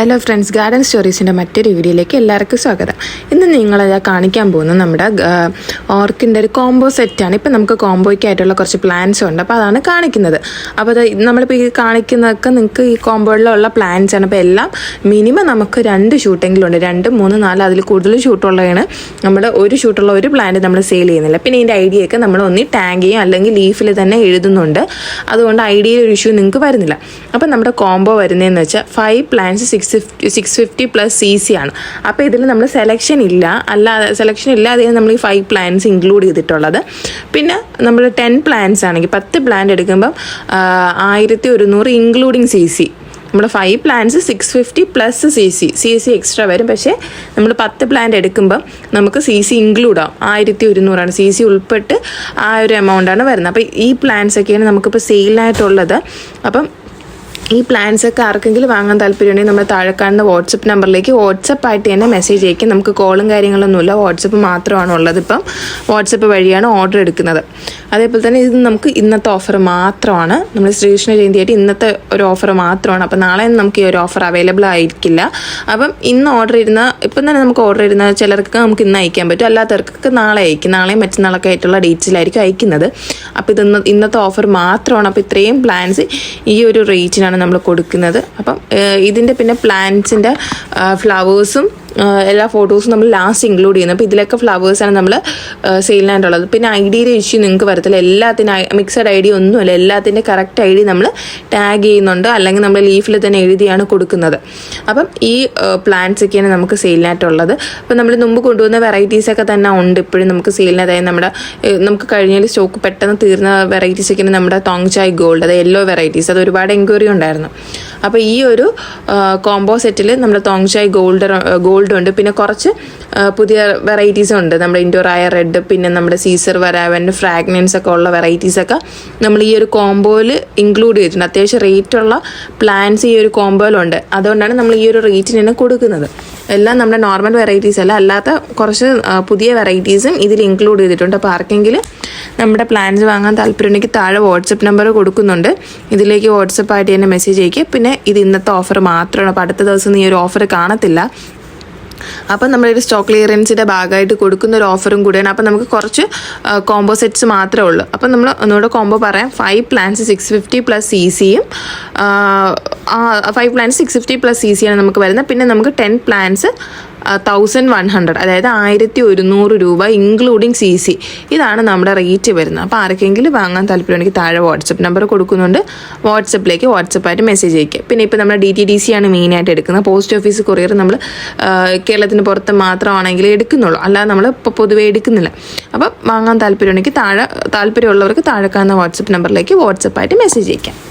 Hello friends garden സ്റ്റോറീസിന്റെ മറ്റൊരു വീഡിയോയിലേക്ക് എല്ലാവർക്കും സ്വാഗതം. ഇന്ന് നിങ്ങളത് കാണിക്കാൻ പോകുന്നത് നമ്മുടെ ഓർക്കിന്റെ ഒരു കോംബോ സെറ്റാണ് ഇപ്പം നമുക്ക് കോംബോയ്ക്കായിട്ടുള്ള കുറച്ച് പ്ലാൻസ് ഉണ്ട്. അപ്പോൾ അതാണ് കാണിക്കുന്നത്. അപ്പോൾ അത് നമ്മളിപ്പോൾ ഈ കാണിക്കുന്നതൊക്കെ നിങ്ങൾക്ക് ഈ കോംബോയിലുള്ള പ്ലാൻസ് ആണ്. അപ്പോൾ എല്ലാം മിനിമം നമുക്ക് രണ്ട് ഷൂട്ടെങ്കിലും ഉണ്ട്. രണ്ട് മൂന്ന് നാല് അതിൽ കൂടുതൽ ഷൂട്ടുള്ളതാണ് നമ്മൾ ഒരു ഷൂട്ടുള്ള ഒരു പ്ലാന്റ് നമ്മൾ സെയിൽ ചെയ്യുന്നില്ല. പിന്നെ ഇതിന്റെ ഐഡിയ ഒക്കെ നമ്മൾ ഒന്നി ടാഗ് ചെയ്യും. അല്ലെങ്കിൽ ലീഫിൽ തന്നെ എഴുതുന്നുണ്ട്. അതുകൊണ്ട് ഐഡിയയിൽ ഒരു ഇഷ്യൂ നിങ്ങൾക്ക് വരുന്നില്ല. അപ്പം നമ്മുടെ കോംബോ വരുന്നതെന്ന് വെച്ചാൽ five plans six fifty six fifty plus C C ആണ്. അപ്പോൾ ഇതിൽ നമ്മൾ സെലക്ഷൻ ഇല്ല. അല്ലാതെ സെലക്ഷൻ ഇല്ല ഇല്ലാതെ നമ്മൾ ഈ ഫൈവ് പ്ലാൻസ് ഇൻക്ലൂഡ് ചെയ്തിട്ടുള്ളത്. പിന്നെ നമ്മൾ ടെൻ പ്ലാൻസ് ആണെങ്കിൽ പത്ത് പ്ലാൻ എടുക്കുമ്പം ആയിരത്തി ഒരുന്നൂറ് ഇൻക്ലൂഡിങ് സി സി നമ്മൾ five plans six fifty plus C C C C extra വരും. പക്ഷേ നമ്മൾ പത്ത് പ്ലാൻ എടുക്കുമ്പം നമുക്ക് സി സി ഇൻക്ലൂഡ് ആവും. ആയിരത്തി ഒരുന്നൂറാണ് സി സി ഉൾപ്പെട്ട് ആ ഒരു എമൗണ്ടാണ് വരുന്നത്. അപ്പോൾ ഈ പ്ലാൻസ് ഒക്കെയാണ് നമുക്കിപ്പോൾ സെയിലായിട്ടുള്ളത് അപ്പം ഈ പ്ലാൻസ് ഒക്കെ ആർക്കെങ്കിലും വാങ്ങാൻ താല്പര്യമുണ്ടെങ്കിൽ നമ്മൾ താഴെ കാണുന്ന വാട്സപ്പ് നമ്പറിലേക്ക് വാട്സപ്പ് ആയിട്ട് തന്നെ മെസ്സേജ് അയക്കും. നമുക്ക് കോളും കാര്യങ്ങളൊന്നുമില്ല. വാട്സപ്പ് മാത്രമാണ് ഉള്ളത് ഇപ്പം. വാട്സപ്പ് വഴിയാണ് ഓർഡർ എടുക്കുന്നത്. അതേപോലെ തന്നെ ഇത് നമുക്ക് ഇന്നത്തെ ഓഫർ മാത്രമാണ്. നമ്മൾ ശ്രീകൃഷ്ണ ജയന്തിയായിട്ട് ഇന്നത്തെ ഒരു ഓഫർ മാത്രമാണ്. അപ്പം നാളെ നമുക്ക് ഈ ഒരു ഓഫർ അവൈലബിൾ ആയിരിക്കില്ല. അപ്പം ഇന്ന് ഓർഡർ ഇരുന്ന ഇപ്പം തന്നെ നമുക്ക് ഓർഡർ ഇരുന്ന ചിലർക്ക് നമുക്ക് ഇന്ന് അയക്കാൻ പറ്റും. അല്ലാത്തവർക്ക് നാളെ അയക്കും. നാളെയും മറ്റന്നാളൊക്കെ ആയിട്ടുള്ള ഡേറ്റ്സിലായിരിക്കും അയക്കുന്നത്. അപ്പോൾ ഇത് ഇന്നത്തെ ഓഫർ മാത്രമാണ്. അപ്പോൾ ഇത്രയും പ്ലാൻസ് ഈ ഒരു റേറ്റിനാണ് നമ്മൾ കൊടുക്കുന്നത്. അപ്പം ഇതിന്റെ പിന്നെ പ്ലാൻസിന്റെ ഫ്ലവേഴ്സും എല്ലാ ഫോട്ടോസും നമ്മൾ ലാസ്റ്റ് ഇൻക്ലൂഡ് ചെയ്യുന്നത് അപ്പോൾ ഇതിലൊക്കെ ഫ്ലവേഴ്സാണ് നമ്മൾ സെയിലിനായിട്ടുള്ളത് പിന്നെ ഐ ഡിയുടെ ഇഷ്യൂ നിങ്ങൾക്ക് വരത്തില്ല. എല്ലാത്തിനും മിക്സഡ് ഐ ഡി ഒന്നുമല്ല. എല്ലാത്തിന്റെ കറക്റ്റ് ഐ ഡി നമ്മൾ ടാഗ് ചെയ്യുന്നുണ്ട്. അല്ലെങ്കിൽ നമ്മൾ ലീഫിൽ തന്നെ എഴുതിയാണ് കൊടുക്കുന്നത്. അപ്പം ഈ പ്ലാന്റ്സ് ഒക്കെയാണ് നമുക്ക് സെയിലിനായിട്ടുള്ളത് അപ്പം നമ്മൾ മുമ്പ് കൊണ്ടുവന്ന വെറൈറ്റീസൊക്കെ തന്നെ ഉണ്ട്. ഇപ്പോഴും നമുക്ക് സെയിലിന് അതായത് നമ്മുടെ നമുക്ക് കഴിഞ്ഞാൽ സ്റ്റോക്ക് പെട്ടെന്ന് തീർന്ന വെറൈറ്റീസ് ഒക്കെയാണ് നമ്മുടെ തോങ് ചായ് ഗോൾഡ് അതായത് യെല്ലോ വെറൈറ്റീസ് അത് ഒരുപാട് എൻക്വയറി ഉണ്ടായിരുന്നു. അപ്പോൾ ഈ ഒരു കോംബോ സെറ്റിൽ നമ്മുടെ തോങ് ചായ് ഗോൾഡ് ഗോൾഡ് ഉണ്ട്. പിന്നെ കുറച്ച് പുതിയ വെറൈറ്റീസും ഉണ്ട്. നമ്മുടെ ഇൻഡോർ ആയ റെഡ് പിന്നെ നമ്മുടെ സീസർ വരാവൻ ഫ്രാഗ്നൻസ് ഒക്കെ ഉള്ള വെറൈറ്റീസൊക്കെ നമ്മൾ ഈ ഒരു കോംബോയിൽ ഇൻക്ലൂഡ് ചെയ്തിട്ടുണ്ട്. അത്യാവശ്യം റേറ്റുള്ള പ്ലാൻസ് ഈ ഒരു കോംബോയിലുണ്ട് അതുകൊണ്ടാണ് നമ്മൾ ഈ ഒരു റേറ്റിന് കൊടുക്കുന്നത്. എല്ലാം നമ്മുടെ നോർമൽ വെറൈറ്റീസ് അല്ല. അല്ലാത്ത കുറച്ച് പുതിയ വെറൈറ്റീസും ഇതിൽ ഇൻക്ലൂഡ് ചെയ്തിട്ടുണ്ട്. അപ്പോൾ ആർക്കെങ്കിലും നമ്മുടെ പ്ലാൻസ് വാങ്ങാൻ താല്പര്യമുണ്ടെങ്കിൽ താഴെ വാട്സപ്പ് നമ്പർ കൊടുക്കുന്നുണ്ട്. ഇതിലേക്ക് വാട്സപ്പായിട്ട് തന്നെ മെസ്സേജ് അയക്കുക പിന്നെ ഇത് ഇന്നത്തെ ഓഫർ മാത്രമാണ്. അപ്പോൾ അടുത്ത ദിവസം ഈ ഒരു ഓഫർ കാണത്തില്ല. അപ്പം നമ്മളൊരു സ്റ്റോക്ക് ക്ലിയറൻസിന്റെ ഭാഗമായിട്ട് കൊടുക്കുന്ന ഒരു ഓഫറും കൂടിയാണ്. അപ്പം നമുക്ക് കുറച്ച് കോംബോ സെറ്റ്സ് മാത്രമേ ഉള്ളൂ. അപ്പം നമ്മൾ ഒന്നുകൂടെ കോംബോ പറയാം. Five plans six fifty plus C സിയും five plans six fifty plus C സിയാണ് നമുക്ക് വരുന്നത്. പിന്നെ നമുക്ക് ten plans thousand one hundred അതായത് ആയിരത്തി ഒരുന്നൂറ് രൂപ ഇൻക്ലൂഡിങ് സി സി ഇതാണ് നമ്മുടെ റേറ്റ് വരുന്നത്. അപ്പോൾ ആർക്കെങ്കിലും വാങ്ങാൻ താല്പര്യമുണ്ടെങ്കിൽ താഴെ വാട്സപ്പ് നമ്പർ കൊടുക്കുന്നുണ്ട്. വാട്സപ്പിലേക്ക് വാട്സപ്പായിട്ട് മെസ്സേജ് അയക്കുക പിന്നെ ഇപ്പോൾ നമ്മുടെ ഡി ടി ഡി സി ആണ് മെയിനായിട്ട് എടുക്കുന്നത്. പോസ്റ്റ് ഓഫീസ് കൊറിയർ നമ്മൾ കേരളത്തിന് പുറത്ത് മാത്രമാണെങ്കിൽ എടുക്കുന്നുള്ളൂ. അല്ലാതെ നമ്മൾ ഇപ്പോൾ പൊതുവേ എടുക്കുന്നില്ല. അപ്പോൾ വാങ്ങാൻ താല്പര്യമുണ്ടെങ്കിൽ താഴെ താല്പര്യമുള്ളവർക്ക് താഴെ കാണുന്ന വാട്സപ്പ് നമ്പറിലേക്ക് വാട്സപ്പായിട്ട് മെസ്സേജ് അയക്കാം